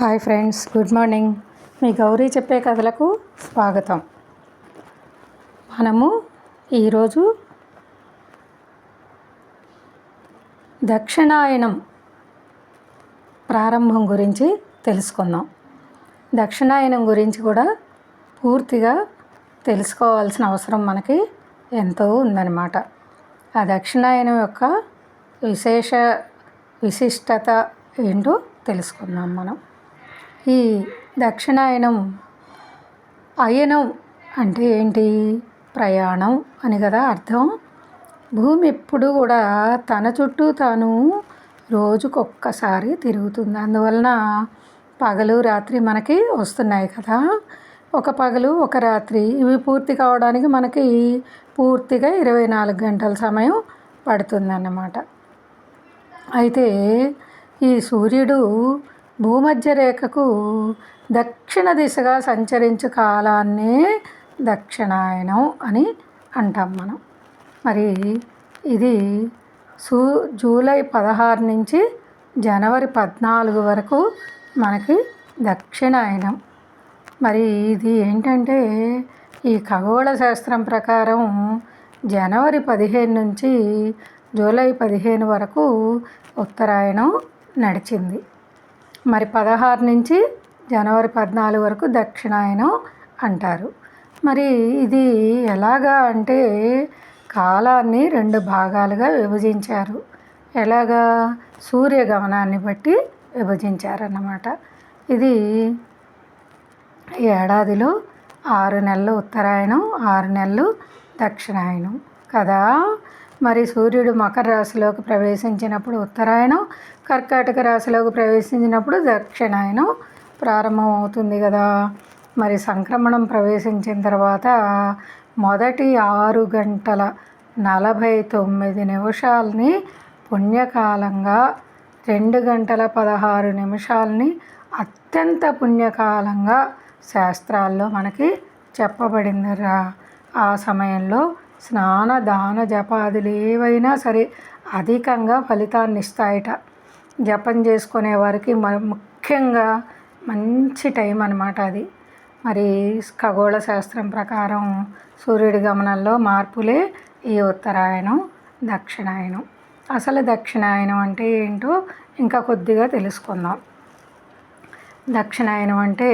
Hi friends good morning. మీ గౌరీ చెప్పే కథలకు స్వాగతం. మనము ఈరోజు దక్షిణాయనం ప్రారంభం గురించి తెలుసుకుందాం. దక్షిణాయనం గురించి కూడా పూర్తిగా తెలుసుకోవాల్సిన అవసరం మనకి ఎంతో ఉందన్నమాట. ఆ దక్షిణాయనం యొక్క విశేష విశిష్టత ఏంటో తెలుసుకుందాం మనం. ఈ దక్షిణాయనం అయనం అంటే ఏంటి? ప్రయాణం అని కదా అర్థం. భూమి ఎప్పుడు కూడా తన చుట్టూ తాను రోజుకొక్కసారి తిరుగుతుంది. అందువలన పగలు రాత్రి మనకి వస్తున్నాయి కదా. ఒక పగలు ఒక రాత్రి ఇవి పూర్తి కావడానికి మనకి పూర్తిగా ఇరవై నాలుగు గంటల సమయం పడుతుందన్నమాట. అయితే ఈ సూర్యుడు భూమధ్యరేఖకు దక్షిణ దిశగా సంచరించు కాలాన్నే దక్షిణాయనం అని అంటాం మనం. మరి ఇది సూ జూలై పదహారు నుంచి జనవరి పద్నాలుగు వరకు మనకి దక్షిణాయనం. మరి ఇది ఏంటంటే ఈ ఖగోళ శాస్త్రం ప్రకారం జనవరి పదిహేను నుంచి జూలై పదిహేను వరకు ఉత్తరాయణం నడిచింది. మరి పదహారు నుంచి జనవరి పద్నాలుగు వరకు దక్షిణాయనం అంటారు. మరి ఇది ఎలాగా అంటే కాలాన్ని రెండు భాగాలుగా విభజించారు. ఎలాగా? సూర్యగమనాన్ని బట్టి విభజించారన్నమాట. ఇది ఏడాదిలో ఆరు నెలలు ఉత్తరాయణం ఆరు నెలలు దక్షిణాయనం కదా? మరి సూర్యుడు మకర రాశిలోకి ప్రవేశించినప్పుడు ఉత్తరాయణం కర్కాటక రాశిలోకి ప్రవేశించినప్పుడు దక్షిణాయనం ప్రారంభమవుతుంది కదా. మరి సంక్రమణం ప్రవేశించిన తర్వాత మొదటి ఆరు గంటల నలభై తొమ్మిది నిమిషాలని పుణ్యకాలంగా రెండు గంటల పదహారు నిమిషాలని అత్యంత పుణ్యకాలంగా శాస్త్రాల్లో మనకి చెప్పబడిందిరా. ఆ సమయంలో స్నాన దాన జపాదులు ఏవైనా సరే అధికంగా ఫలితాన్ని ఇస్తాయట జపం చేసుకునే వారికి ముఖ్యంగా మంచి టైం అనమాట అది. మరి ఖగోళ శాస్త్రం ప్రకారం సూర్యుడి గమనంలో మార్పులే ఈ ఉత్తరాయణం దక్షిణాయనం అసలు దక్షిణాయనం అంటే ఏంటో ఇంకా కొద్దిగా తెలుసుకుందాం. దక్షిణాయనం అంటే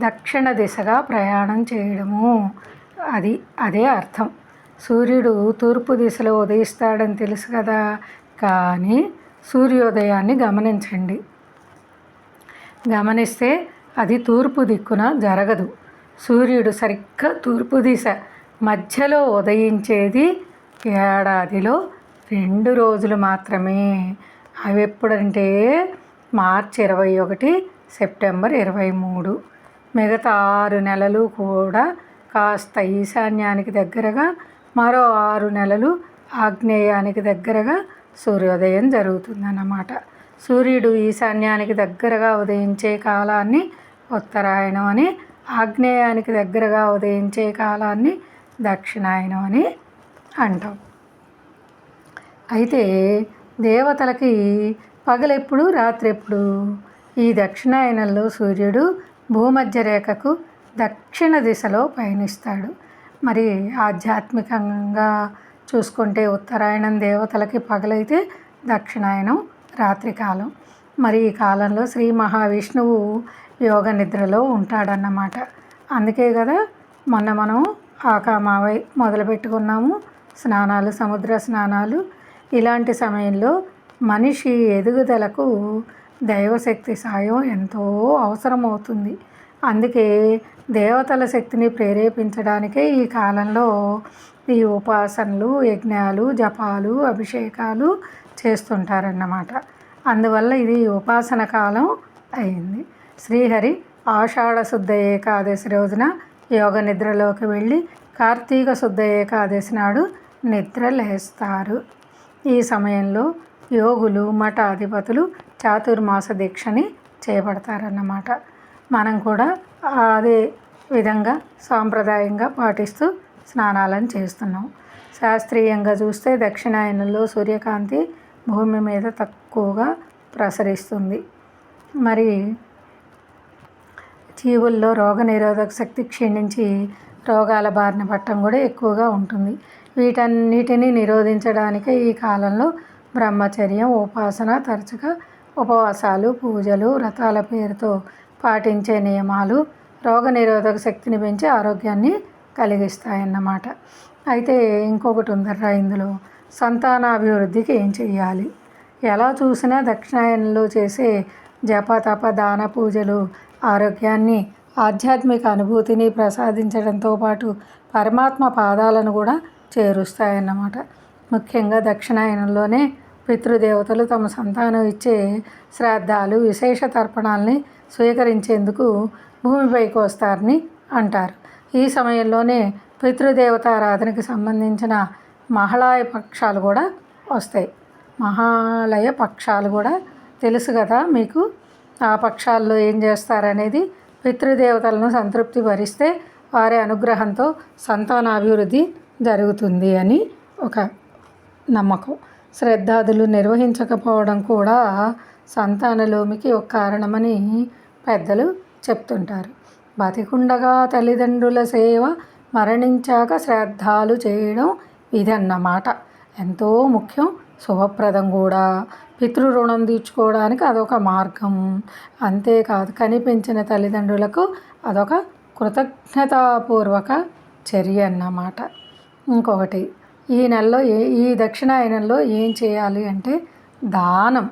దక్షిణ దిశగా ప్రయాణం చేయడము. అది అదే అర్థం. సూర్యుడు తూర్పు దిశలో ఉదయిస్తాడని తెలుసు కదా. కానీ సూర్యోదయాన్ని గమనించండి. గమనిస్తే అది తూర్పు దిక్కున జరగదు. సూర్యుడు సరిగ్గా తూర్పు దిశ మధ్యలో ఉదయించేది ఏడాదిలో రెండు రోజులు మాత్రమే. అవి ఎప్పుడంటే మార్చి ఇరవై ఒకటి సెప్టెంబర్ ఇరవై మూడు. మిగతా ఆరు నెలలు కూడా కాస్త ఈశాన్యానికి దగ్గరగా మరో ఆరు నెలలు ఆగ్నేయానికి దగ్గరగా సూర్యోదయం జరుగుతుందన్నమాట. సూర్యుడు ఈశాన్యానికి దగ్గరగా ఉదయించే కాలాన్ని ఉత్తరాయణం అని ఆగ్నేయానికి దగ్గరగా ఉదయించే కాలాన్ని దక్షిణాయనం అని అంటాం. అయితే దేవతలకి పగలెప్పుడు రాత్రెప్పుడు? ఈ దక్షిణాయనంలో సూర్యుడు భూమధ్య రేఖకు దక్షిణ దిశలో పయనిస్తాడు. మరి ఆధ్యాత్మికంగా చూసుకుంటే ఉత్తరాయణం దేవతలకి పగలైతే దక్షిణాయనం రాత్రికాలం. మరి ఈ కాలంలో శ్రీ మహావిష్ణువు యోగ నిద్రలో ఉంటాడన్నమాట. అందుకే కదా మొన్న మనం ఆకామావై మొదలుపెట్టుకున్నాము. స్నానాలు సముద్ర స్నానాలు. ఇలాంటి సమయంలో మనిషి ఎదుగుదలకు దైవశక్తి సాయం ఎంతో అవసరమవుతుంది. అందుకే దేవతల శక్తిని ప్రేరేపించడానికే ఈ కాలంలో ఈ ఉపాసనలు యజ్ఞాలు జపాలు అభిషేకాలు చేస్తుంటారన్నమాట. అందువల్ల ఇది ఉపాసన కాలం అయింది. శ్రీహరి ఆషాఢ శుద్ధ ఏకాదశి రోజున యోగ నిద్రలోకి వెళ్ళి కార్తీక శుద్ధ ఏకాదశి నాడు నిద్ర లేస్తారు. ఈ సమయంలో యోగులు మఠాధిపతులు చాతుర్మాస దీక్షని చేపడతారన్నమాట. మనం కూడా అదే విధంగా సాంప్రదాయంగా పాటిస్తూ స్నానాలను చేస్తున్నాం. శాస్త్రీయంగా చూస్తే దక్షిణాయనంలో సూర్యకాంతి భూమి మీద తక్కువగా ప్రసరిస్తుంది. మరి జీవుల్లో రోగనిరోధక శక్తి క్షీణించి రోగాల బారిన పట్టడం కూడా ఎక్కువగా ఉంటుంది. వీటన్నిటిని నిరోధించడానికే ఈ కాలంలో బ్రహ్మచర్యం ఉపాసన తరచుగా ఉపవాసాలు పూజలు వ్రతాల పేరుతో పాటించే నియమాలు రోగనిరోధక శక్తిని పెంచి ఆరోగ్యాన్ని కలిగిస్తాయన్నమాట. అయితే ఇంకొకటి ఉందర్రా ఇందులో. సంతానాభివృద్ధికి ఏం చెయ్యాలి? ఎలా చూసినా దక్షిణాయనంలో చేసే జప తప దాన పూజలు ఆరోగ్యాన్ని ఆధ్యాత్మిక అనుభూతిని ప్రసాదించడంతో పాటు పరమాత్మ పాదాలను కూడా చేరుస్తాయన్నమాట. ముఖ్యంగా దక్షిణాయనంలోనే పితృదేవతలు తమ సంతానం ఇచ్చే శ్రాద్ధాలు విశేష తర్పణాలని స్వీకరించేందుకు భూమిపైకి వస్తారని అంటారు. ఈ సమయంలోనే పితృదేవతారాధనకి సంబంధించిన మహాళయ పక్షాలు కూడా వస్తాయి. మహాలయ పక్షాలు కూడా తెలుసు కదా మీకు? ఆ పక్షాల్లో ఏం చేస్తారనేది పితృదేవతలను సంతృప్తి భరిస్తే వారి అనుగ్రహంతో సంతానాభివృద్ధి జరుగుతుంది అని ఒక నమ్మకం. శ్రద్ధాదులు నిర్వహించకపోవడం కూడా సంతానలోమికి ఒక కారణమని పెద్దలు చెప్తుంటారు. బతికుండగా తల్లిదండ్రుల సేవ మరణించాక శ్రాద్ధాలు చేయడం ఇదన్నమాట. ఎంతో ముఖ్యం. శుభప్రదం కూడా. పితృ రుణం తీర్చుకోవడానికి అదొక మార్గం. అంతేకాదు కనిపించిన తల్లిదండ్రులకు అదొక కృతజ్ఞతాపూర్వక చర్య అన్నమాట. ఇంకొకటి ఈ నెలలో ఏ ఈ దక్షిణాయనంలో ఏం చేయాలి అంటే దానం.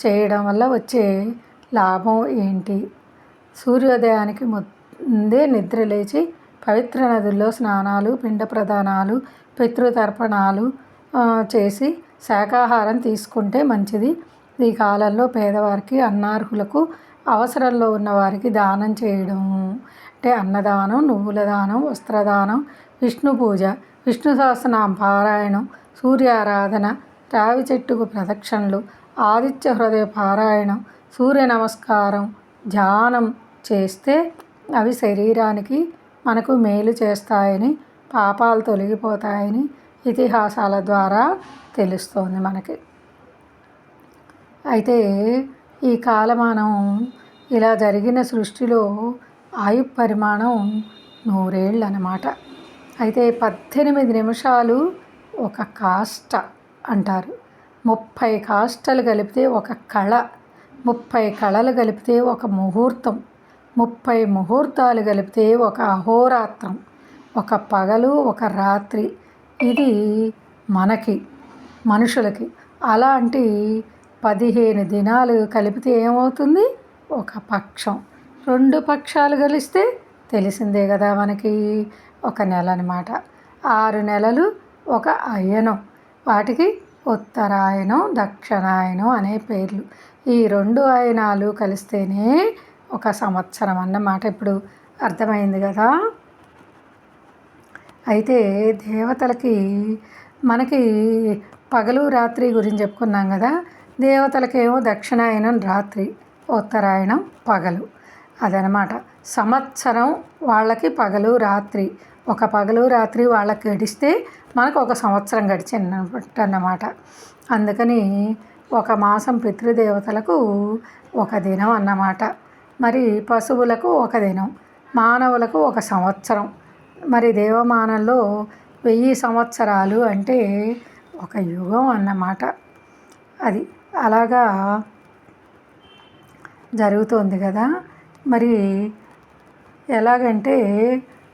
చేయడం వల్ల వచ్చే లాభం ఏంటి? సూర్యోదయానికి ముందే నిద్ర లేచి పవిత్ర నదుల్లో స్నానాలు పిండ ప్రదానాలు పితృతర్పణాలు చేసి శాకాహారం తీసుకుంటే మంచిది. ఈ కాలంలో పేదవారికి అన్నార్హులకు అవసరంలో ఉన్నవారికి దానం చేయడం. అంటే అన్నదానం నువ్వుల దానం వస్త్రదానం విష్ణు పూజ విష్ణు సహస్రనామ పారాయణం సూర్యారాధన రావి చెట్టుకు ప్రదక్షిణలు ఆదిత్య హృదయ పారాయణం సూర్య నమస్కారం ధ్యానం చేస్తే అవి శరీరానికి మనకు మేలు చేస్తాయని పాపాలు తొలగిపోతాయని ఇతిహాసాల ద్వారా తెలుస్తోంది మనకి. అయితే ఈ కాలమానం ఇలా జరిగిన సృష్టిలో ఆయు పరిమాణం నూరేళ్ళు అన్నమాట. అయితే పద్దెనిమిది నిమిషాలు ఒక కాష్ట అంటారు. ముప్పై కాష్టలు కలిపితే ఒక కళ ముప్పై కళలు కలిపితే ఒక ముహూర్తం ముప్పై ముహూర్తాలు కలిపితే ఒక అహోరాత్రం ఒక పగలు ఒక రాత్రి. ఇది మనకి మనుషులకి. అలాంటి పదిహేను దినాలు కలిపితే ఏమవుతుంది? ఒక పక్షం. రెండు పక్షాలు కలిస్తే తెలిసిందే కదా మనకి ఒక నెల అనమాట ఆరు నెలలు ఒక అయనం వాటికి ఉత్తరాయణం దక్షిణాయనం అనే పేర్లు. ఈ రెండు ఆయనాలు కలిస్తేనే ఒక సంవత్సరం అన్నమాట ఇప్పుడు. అర్థమైంది కదా? అయితే దేవతలకి మనకి పగలు రాత్రి గురించి చెప్పుకున్నాం కదా? దేవతలకేమో దక్షిణాయనం రాత్రి ఉత్తరాయణం పగలు. అదనమాట సంవత్సరం వాళ్ళకి పగలు రాత్రి. ఒక పగలు రాత్రి వాళ్ళకి గడిస్తే మనకు ఒక సంవత్సరం గడిచిందనమాట అన్నమాట అందుకని ఒక మాసం పితృదేవతలకు ఒక దినం అన్నమాట. మరి పశువులకు ఒక దినం మానవులకు ఒక సంవత్సరం. మరి దేవమానంలో వెయ్యి సంవత్సరాలు అంటే ఒక యుగం అన్నమాట. అది అలాగా జరుగుతోంది కదా. మరి ఎలాగంటే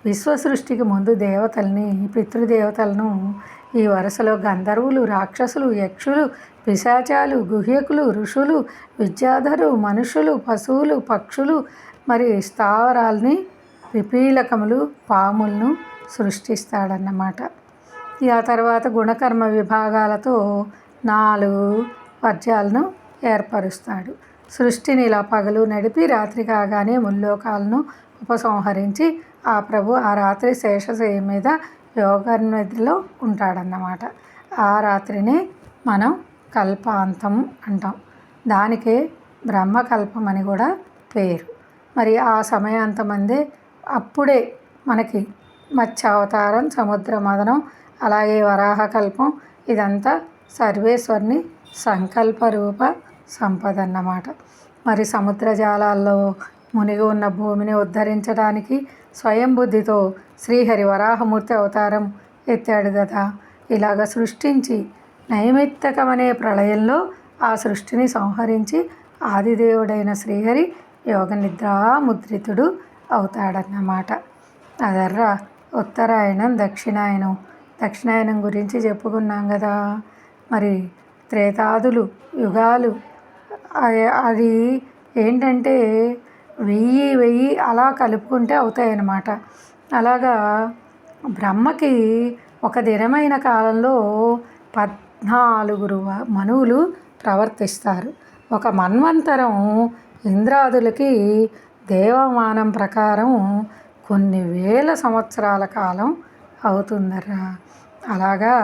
విశ్వ సృష్టికి ముందు దేవతల్ని పితృదేవతలను ఈ వరుసలో గంధర్వులు రాక్షసులు యక్షులు పిశాచాలు గుహ్యకులు ఋషులు విద్యాధరు మనుషులు పశువులు పక్షులు మరి స్థావరాల్ని విపీలకములు పాములను సృష్టిస్తాడన్నమాట. ఆ తర్వాత గుణకర్మ విభాగాలతో నాలుగు వర్జాలను ఏర్పరుస్తాడు. సృష్టిని ఇలా పగలు నడిపి రాత్రి కాగానే ముల్లోకాలను ఉపసంహరించి ఆ ప్రభు ఆ రాత్రి శేషశయ మీద యోగనిధిలో ఉంటాడన్నమాట. ఆ రాత్రిని మనం కల్పాంతం అంటాం. దానికే బ్రహ్మకల్పం అని కూడా పేరు. మరి ఆ సమయాంతమందే అప్పుడే మనకి మత్స్యావతారం సముద్ర మదనం అలాగే వరాహకల్పం ఇదంతా సర్వేశ్వరుని సంకల్ప రూప సంపద అన్నమాట మరి సముద్ర జాలాల్లో మునిగి ఉన్న భూమిని ఉద్ధరించడానికి స్వయం బుద్ధితో శ్రీహరి వరాహమూర్తి అవతారం ఎత్తాడు కదా ఇలాగ సృష్టించి నైమిత్తకమనే ప్రళయంలో ఆ సృష్టిని సంహరించి ఆదిదేవుడైన శ్రీహరి యోగ నిద్రాముద్రితుడు అవుతాడన్నమాట. అదర్రా ఉత్తరాయణం దక్షిణాయనం దక్షిణాయనం గురించి చెప్పుకున్నాం కదా మరి త్రేతాదులు యుగాలు అది ఏంటంటే వెయ్యి వెయ్యి అలా కలుపుకుంటే అవుతాయన్నమాట. అలాగా బ్రహ్మకి ఒక దినమైన కాలంలో పద్నాలుగురు మనువులు ప్రవర్తిస్తారు. ఒక మన్వంతరం ఇంద్రాదులకి దేవమానం ప్రకారం కొన్ని వేల సంవత్సరాల కాలం అవుతుందరా అలాగా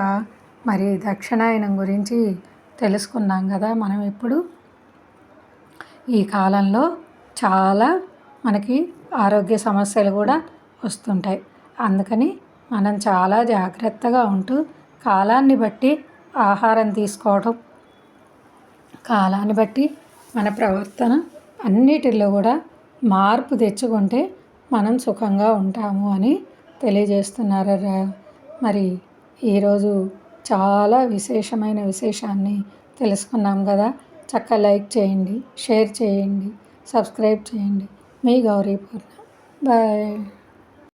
మరి దక్షిణాయనం గురించి తెలుసుకున్నాం కదా మనం ఇప్పుడు? ఈ కాలంలో చాలా మనకి ఆరోగ్య సమస్యలు కూడా వస్తుంటాయి. అందుకని మనం చాలా జాగ్రత్తగా ఉంటూ కాలాన్ని బట్టి ఆహారం తీసుకోవడం కాలాన్ని బట్టి మన ప్రవర్తన అన్నిటిలో కూడా మార్పు తెచ్చుకుంటే మనం సుఖంగా ఉంటాము అని తెలియజేస్తున్నారు మరి ఈరోజు చాలా విశేషమైన విశేషాన్ని తెలుసుకున్నాం కదా. చక్క లైక్ చేయండి షేర్ చేయండి. సబ్స్క్రైబ్ చేయండి. మీ గౌరీ పూర్ణ. బాయ్.